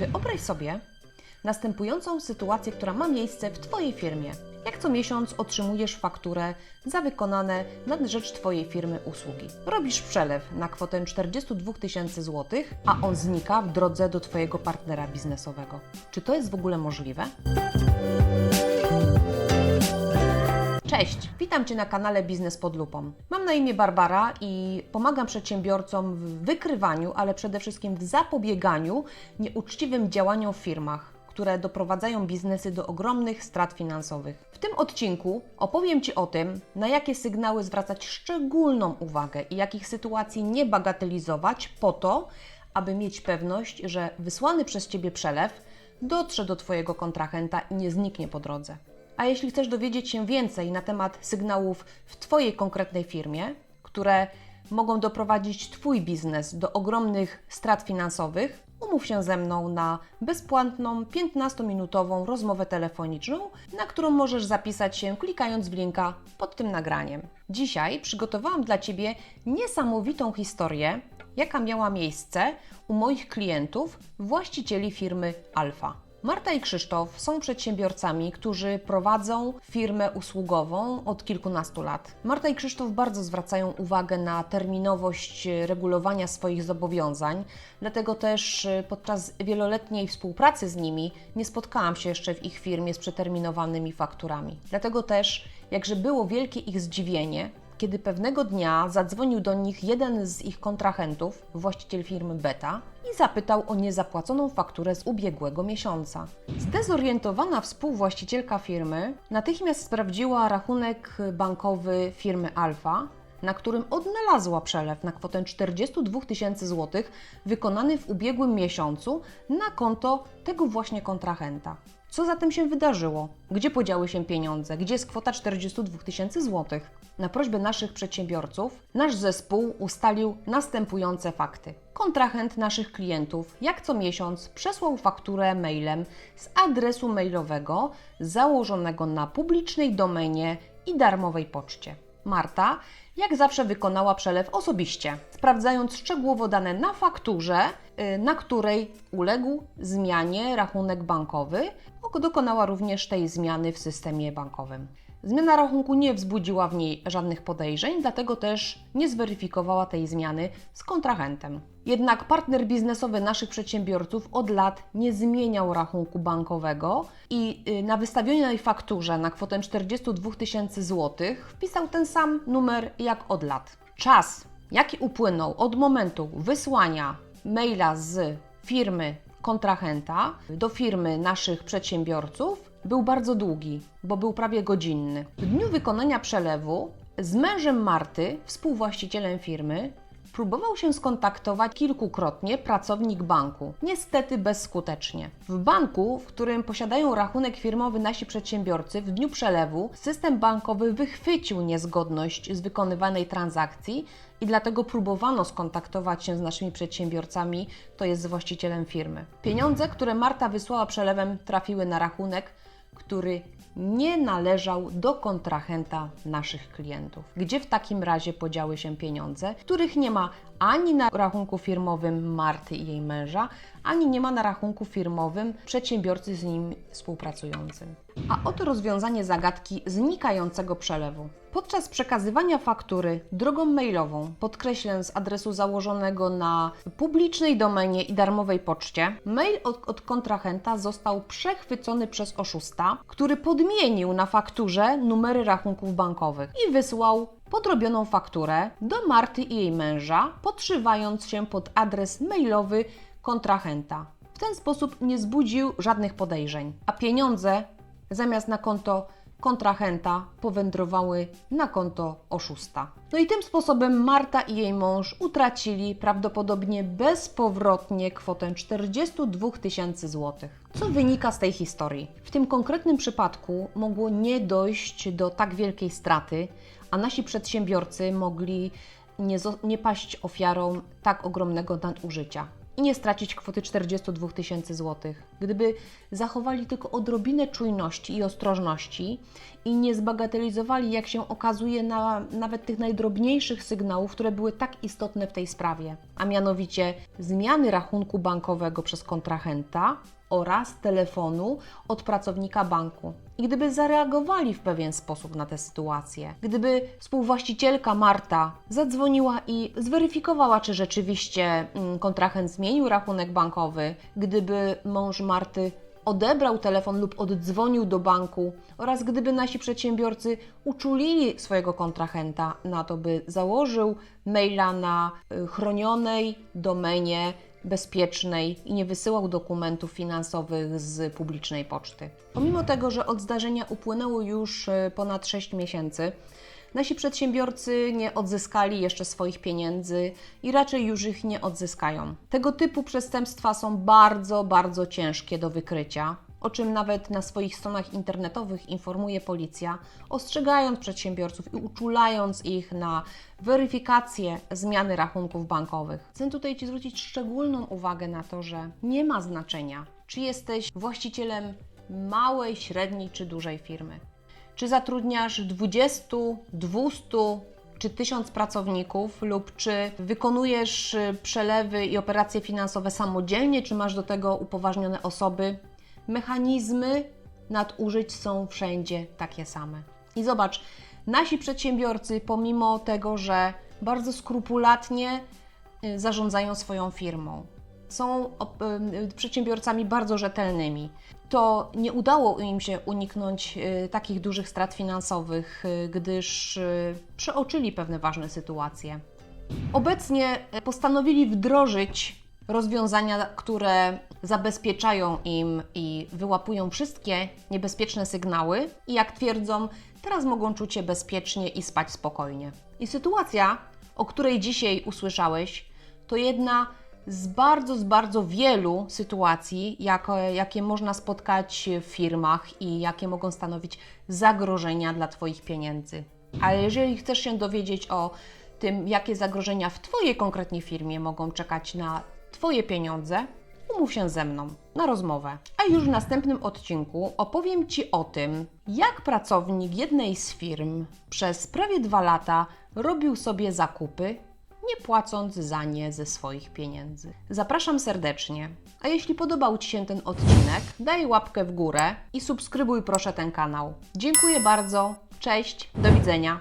Wyobraź sobie następującą sytuację, która ma miejsce w Twojej firmie. Jak co miesiąc otrzymujesz fakturę za wykonane na rzecz Twojej firmy usługi. Robisz przelew na kwotę 42 tysięcy złotych, a on znika w drodze do Twojego partnera biznesowego. Czy to jest w ogóle możliwe? Cześć, witam Cię na kanale Biznes pod lupą. Mam na imię Barbara i pomagam przedsiębiorcom w wykrywaniu, ale przede wszystkim w zapobieganiu nieuczciwym działaniom w firmach, które doprowadzają biznesy do ogromnych strat finansowych. W tym odcinku opowiem Ci o tym, na jakie sygnały zwracać szczególną uwagę i jakich sytuacji nie bagatelizować po to, aby mieć pewność, że wysłany przez Ciebie przelew dotrze do Twojego kontrahenta i nie zniknie po drodze. A jeśli chcesz dowiedzieć się więcej na temat sygnałów w Twojej konkretnej firmie, które mogą doprowadzić Twój biznes do ogromnych strat finansowych, umów się ze mną na bezpłatną 15-minutową rozmowę telefoniczną, na którą możesz zapisać się klikając w linka pod tym nagraniem. Dzisiaj przygotowałam dla Ciebie niesamowitą historię, jaka miała miejsce u moich klientów, właścicieli firmy Alfa. Marta i Krzysztof są przedsiębiorcami, którzy prowadzą firmę usługową od kilkunastu lat. Marta i Krzysztof bardzo zwracają uwagę na terminowość regulowania swoich zobowiązań, dlatego też y, podczas wieloletniej współpracy z nimi nie spotkałam się jeszcze w ich firmie z przeterminowanymi fakturami. Dlatego też, jakże było wielkie ich zdziwienie, kiedy pewnego dnia zadzwonił do nich jeden z ich kontrahentów, właściciel firmy Beta, i zapytał o niezapłaconą fakturę z ubiegłego miesiąca. Zdezorientowana współwłaścicielka firmy natychmiast sprawdziła rachunek bankowy firmy Alfa, na którym odnalazła przelew na kwotę 42 tysięcy złotych wykonany w ubiegłym miesiącu na konto tego właśnie kontrahenta. Co zatem się wydarzyło? Gdzie podziały się pieniądze? Gdzie jest kwota 42 tysięcy złotych? Na prośbę naszych przedsiębiorców nasz zespół ustalił następujące fakty. Kontrahent naszych klientów jak co miesiąc przesłał fakturę mailem z adresu mailowego założonego na publicznej domenie i darmowej poczcie. Marta jak zawsze wykonała przelew osobiście, sprawdzając szczegółowo dane na fakturze, y, na której uległ zmianie rachunek bankowy. Dokonała również tej zmiany w systemie bankowym. Zmiana rachunku nie wzbudziła w niej żadnych podejrzeń, dlatego też nie zweryfikowała tej zmiany z kontrahentem. Jednak partner biznesowy naszych przedsiębiorców od lat nie zmieniał rachunku bankowego i y, na wystawionej fakturze na kwotę 42 tysięcy złotych wpisał ten sam numer jak od lat. Czas, jaki upłynął od momentu wysłania maila z firmy kontrahenta do firmy naszych przedsiębiorców był bardzo długi, bo był prawie godzinny. W dniu wykonania przelewu z mężem Marty, współwłaścicielem firmy, próbował się skontaktować kilkukrotnie pracownik banku. Niestety bezskutecznie. W banku, w którym posiadają rachunek firmowy nasi przedsiębiorcy, w dniu przelewu system bankowy wychwycił niezgodność z wykonywanej transakcji i dlatego próbowano skontaktować się z naszymi przedsiębiorcami, to jest z właścicielem firmy. Pieniądze, które Marta wysłała przelewem, trafiły na rachunek, który nie należał do kontrahenta naszych klientów. Gdzie w takim razie podziały się pieniądze, których nie ma ani na rachunku firmowym Marty i jej męża, ani nie ma na rachunku firmowym przedsiębiorcy z nim współpracującym. A oto rozwiązanie zagadki znikającego przelewu. Podczas przekazywania faktury drogą mailową, podkreślę z adresu założonego na publicznej domenie i darmowej poczcie, mail od, od kontrahenta został przechwycony przez oszusta, który podmienił na fakturze numery rachunków bankowych i wysłał podrobioną fakturę do Marty i jej męża, podszywając się pod adres mailowy kontrahenta. W ten sposób nie zbudził żadnych podejrzeń, a pieniądze zamiast na konto kontrahenta powędrowały na konto oszusta. No i tym sposobem Marta i jej mąż utracili prawdopodobnie bezpowrotnie kwotę 42 tysięcy złotych. Co wynika z tej historii? W tym konkretnym przypadku mogło nie dojść do tak wielkiej straty, a nasi przedsiębiorcy mogli nie, nie paść ofiarą tak ogromnego nadużycia. I nie stracić kwoty 42 tysięcy złotych. Gdyby zachowali tylko odrobinę czujności i ostrożności i nie zbagatelizowali, jak się okazuje, na nawet tych najdrobniejszych sygnałów, które były tak istotne w tej sprawie, a mianowicie zmiany rachunku bankowego przez kontrahenta oraz telefonu od pracownika banku. I gdyby zareagowali w pewien sposób na tę sytuację, gdyby współwłaścicielka Marta zadzwoniła i zweryfikowała, czy rzeczywiście mm, kontrahent zmienił rachunek bankowy, gdyby mąż Marty odebrał telefon lub oddzwonił do banku oraz gdyby nasi przedsiębiorcy uczulili swojego kontrahenta na to, by założył maila na y, chronionej domenie bezpiecznej i nie wysyłał dokumentów finansowych z publicznej poczty. Pomimo tego, że od zdarzenia upłynęło już y, ponad 6 miesięcy, nasi przedsiębiorcy nie odzyskali jeszcze swoich pieniędzy i raczej już ich nie odzyskają. Tego typu przestępstwa są bardzo, bardzo ciężkie do wykrycia. O czym nawet na swoich stronach internetowych informuje policja, ostrzegając przedsiębiorców i uczulając ich na weryfikację zmiany rachunków bankowych. Chcę tutaj Ci zwrócić szczególną uwagę na to, że nie ma znaczenia, czy jesteś właścicielem małej, średniej czy dużej firmy. Czy zatrudniasz 20, 200 czy 1000 pracowników, lub czy wykonujesz przelewy i operacje finansowe samodzielnie, czy masz do tego upoważnione osoby, mechanizmy nadużyć są wszędzie takie same. I zobacz, nasi przedsiębiorcy, pomimo tego, że bardzo skrupulatnie y, zarządzają swoją firmą, są op- y, przedsiębiorcami bardzo rzetelnymi, to nie udało im się uniknąć y, takich dużych strat finansowych, y, gdyż y, przeoczyli pewne ważne sytuacje. Obecnie postanowili wdrożyć rozwiązania, które zabezpieczają im i wyłapują wszystkie niebezpieczne sygnały i jak twierdzą, teraz mogą czuć się bezpiecznie i spać spokojnie. I sytuacja, o której dzisiaj usłyszałeś, to jedna z bardzo, z bardzo wielu sytuacji, jak, jakie można spotkać w firmach i jakie mogą stanowić zagrożenia dla Twoich pieniędzy. Ale jeżeli chcesz się dowiedzieć o tym, jakie zagrożenia w Twojej konkretnie firmie mogą czekać na Twoje pieniądze, umów się ze mną na rozmowę. A już w następnym odcinku opowiem Ci o tym, jak pracownik jednej z firm przez prawie dwa lata robił sobie zakupy, nie płacąc za nie ze swoich pieniędzy. Zapraszam serdecznie. A jeśli podobał Ci się ten odcinek, daj łapkę w górę i subskrybuj proszę ten kanał. Dziękuję bardzo. Cześć, do widzenia.